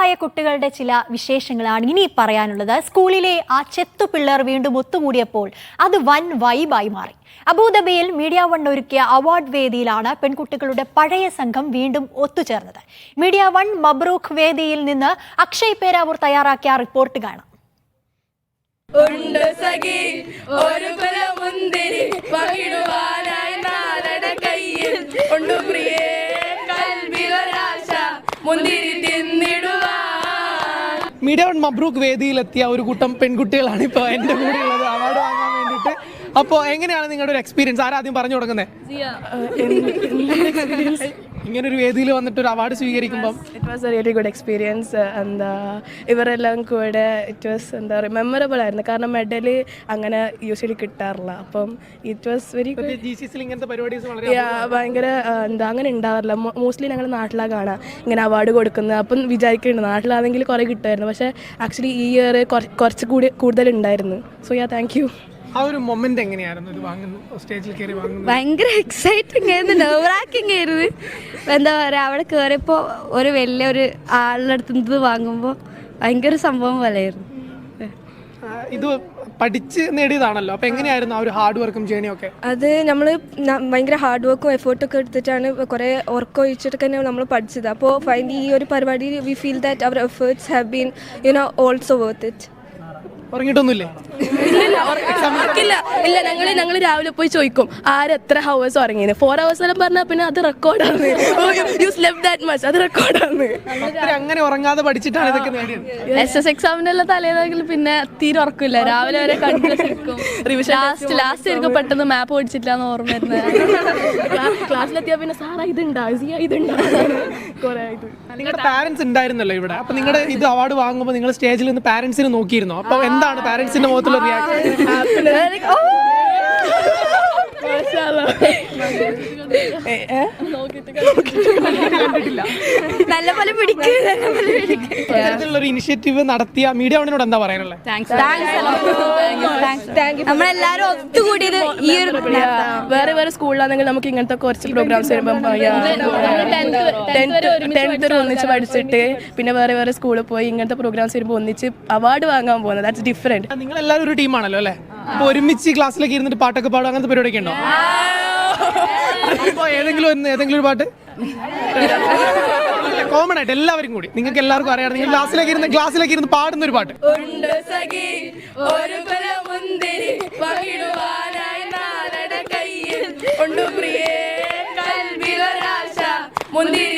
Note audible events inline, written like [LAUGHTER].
വൈറലായ കുട്ടികളുടെ ചില വിശേഷങ്ങളാണ് ഇനി പറയാനുള്ളത്. സ്കൂളിലെ ആ ചെത്തു പിള്ളേർ വീണ്ടും ഒത്തുകൂടിയപ്പോൾ അത് വൻ വൈബായി മാറി. അബൂദബിയിൽ മീഡിയ വൺ ഒരുക്കിയ അവാർഡ് വേദിയിലാണ് പെൺകുട്ടികളുടെ പഴയ സംഘം വീണ്ടും ഒത്തുചേർന്നത്. മീഡിയ വൺ മബ്രൂഖ് വേദിയിൽ നിന്ന് അക്ഷയ് പേരാവൂർ തയ്യാറാക്കിയ റിപ്പോർട്ട് കാണാം. ഉണ്ട് ഒരു പകിടുവാനായി നാലട കയ്യിൽ. പ്രിയേ മുന്തിരി തിന്നിടുവാൻ മീഡിയ വൺ മബ്രൂക്ക് വേദിയിലെത്തിയ ഒരു കൂട്ടം പെൺകുട്ടികളാണ് ഇപ്പോൾ എന്റെ കൂടെ ഉള്ളത് അവാർഡ് വാങ്ങാൻ വേണ്ടിട്ട് അപ്പോൾ എങ്ങനെയാണ് നിങ്ങളുടെ ഒരു എക്സ്പീരിയൻസ് ആരാദ്യം പറഞ്ഞു തുടങ്ങുന്നത് ഇങ്ങനെ ഒരു വേദിയിൽ വന്നിട്ട് ഒരു അവാർഡ് സ്വീകരിക്കുമ്പോൾ it was a really good experience എന്താ ഇവരെല്ലാം കൂടെ ഇറ്റ് വാസ് എന്താ പറയുക മെമ്മറബിൾ ആയിരുന്നു. കാരണം മെഡൽ അങ്ങനെ യൂഷ്വലി കിട്ടാറില്ല. അപ്പം ഇറ്റ് വാസ് വെരി ഭയങ്കര ആ, എന്താ അങ്ങനെ ഉണ്ടാവാറില്ല. മോസ്റ്റ്ലി ഞങ്ങൾ നാട്ടിലാണ് കാണാം. ഇങ്ങനെ അവാർഡ് കൊടുക്കുന്നത്. അപ്പം വിചാരിക്കുന്നുണ്ട് നാട്ടിലാണെങ്കിൽ കുറേ കിട്ടുമായിരുന്നു. പക്ഷേ ആക്ച്വലി ഈ ഇയർ കുറച്ച് കൂടി കൂടുതൽ ഉണ്ടായിരുന്നു. സോ യാ താങ്ക് യു ആ ഒരു മൊമെന്റ് എങ്ങനെയായിരുന്നു? ഇത് വാങ്ങുന്നു സ്റ്റേജിൽ കയറി വാങ്ങുന്നു ഭയങ്കര എക്സൈറ്റിംഗ് ആയിരുന്നു നെർവറാക്കിംഗ് ആയിരുന്നു. എന്താ പറയുക അവിടെ കയറിയപ്പോൾ ഒരു വലിയ ഒരു ആളുടെ അടുത്ത് നിന്ന് വാങ്ങുമ്പോൾ ഭയങ്കര സംഭവം പോലെയായിരുന്നു. ഇത് പഠിച്ച് നേടിയതാണല്ലോ. അപ്പൊ എങ്ങനെയായിരുന്നു ആ ഒരു ഹാർഡ് വർക്കും ജേണിയൊക്കെ ഒക്കെ? അത് നമ്മൾ ഭയങ്കര ഹാർഡ് വർക്കും എഫേർട്ടൊക്കെ എടുത്തിട്ടാണ് കുറെ ഉറക്കം ഒഴിച്ചിട്ടൊക്കെ തന്നെ നമ്മൾ പഠിച്ചത്. അപ്പോൾ ഫൈൻഡ് ഈ ഒരു പരിപാടി we feel that our efforts have been you know also worth it ഉറങ്ങിയിട്ടൊന്നുമില്ലേ? ഇല്ല ഇല്ല ഞങ്ങൾ ഞങ്ങൾ രാവിലെ പോയി ചോദിക്കും ആരെത്ര ഹവേഴ്സ് ഉറങ്ങിയത് ഫോർ ഹവേഴ്സ് എല്ലാം പറഞ്ഞാൽ പിന്നെ അത് റെക്കോർഡാണ് യു സ്ലെപ് ദാറ്റ് മച്ച് അത് റെക്കോർഡാണ് അങ്ങനെ ഉറങ്ങാതെ പഠിച്ചിട്ടാണ് ഇതൊക്കെ നേടിയത്. എസ് എസ് എക്സാമിനുള്ള തലേന്നെങ്കിൽ പിന്നെ തീരെ ഉറക്കില്ല രാവിലെ വരെ കണ്ടിരിക്കും ലാസ്റ്റ് ലാസ്റ്റ് എനിക്ക് പെട്ടെന്ന് മാപ്പ് പഠിച്ചിട്ടില്ല എന്ന് ഓർമ്മ വരുന്നത്. ക്ലാസ്സിലെത്തിയാൽ പിന്നെ സാറാ ഇതുണ്ടാ ഇത് ഇതുണ്ടാ. കുറേ ഇത് നിങ്ങളുടെ പാരന്റ്സ് ഉണ്ടായിരുന്നല്ലോ ഇവിടെ. അപ്പൊ നിങ്ങളുടെ ഇത് അവാർഡ് വാങ്ങുമ്പോൾ നിങ്ങൾ സ്റ്റേജിൽ നിന്ന് പാരന്റ്സിനെ നോക്കിയിരുന്നോ? അപ്പൊ എന്താണ് പാരന്റ്സിന്റെ മുഖത്തുള്ള റിയാക്ഷൻ നല്ല പോലെ പിടിക്കും ഇനിഷ്യേറ്റീവ് നടത്തിയ മീഡിയ വണ്ണിനോട് എന്താ പറയാനുള്ളത് നമ്മളെല്ലാരും ഒത്തുകൂടിയത് ഈ ഒരു വേറെ വേറെ സ്കൂളിലാണെങ്കിൽ നമുക്ക് ഇങ്ങനത്തെ കുറച്ച് പ്രോഗ്രാംസ് വരുമ്പോൾ ടെൻത്ത് വരെ ഒന്നിച്ച് പഠിച്ചിട്ട് പിന്നെ വേറെ വേറെ സ്കൂളിൽ പോയി ഇങ്ങനത്തെ പ്രോഗ്രാംസ് വരുമ്പോൾ ഒന്നിച്ച് അവാർഡ് വാങ്ങാൻ പോകുന്നത്. ദാറ്റ്സ് ഡിഫറെന്റ് നിങ്ങൾ എല്ലാവരും ഒരു ടീമാണല്ലോ അല്ലേ? അപ്പൊ ഒരുമിച്ച് ക്ലാസ്സിലേക്ക് ഇരുന്നിട്ട് പാട്ടൊക്കെ പാടും അങ്ങനത്തെ പരിപാടിയൊക്കെ ഉണ്ടോ? ഏതെങ്കിലും ഒന്ന് ഏതെങ്കിലും ഒരു പാട്ട്? [LAUGHS] കോമൺ ആയിട്ട് എല്ലാവരും കൂടി. നിങ്ങൾക്ക് എല്ലാവർക്കും അറിയാം. നിങ്ങൾ ക്ലാസ്സിലേക്ക് ഇരുന്ന് ക്ലാസ്സിലേക്ക് ഇരുന്ന് പാടുന്ന ഒരു പാട്ട്. മുന്തിരി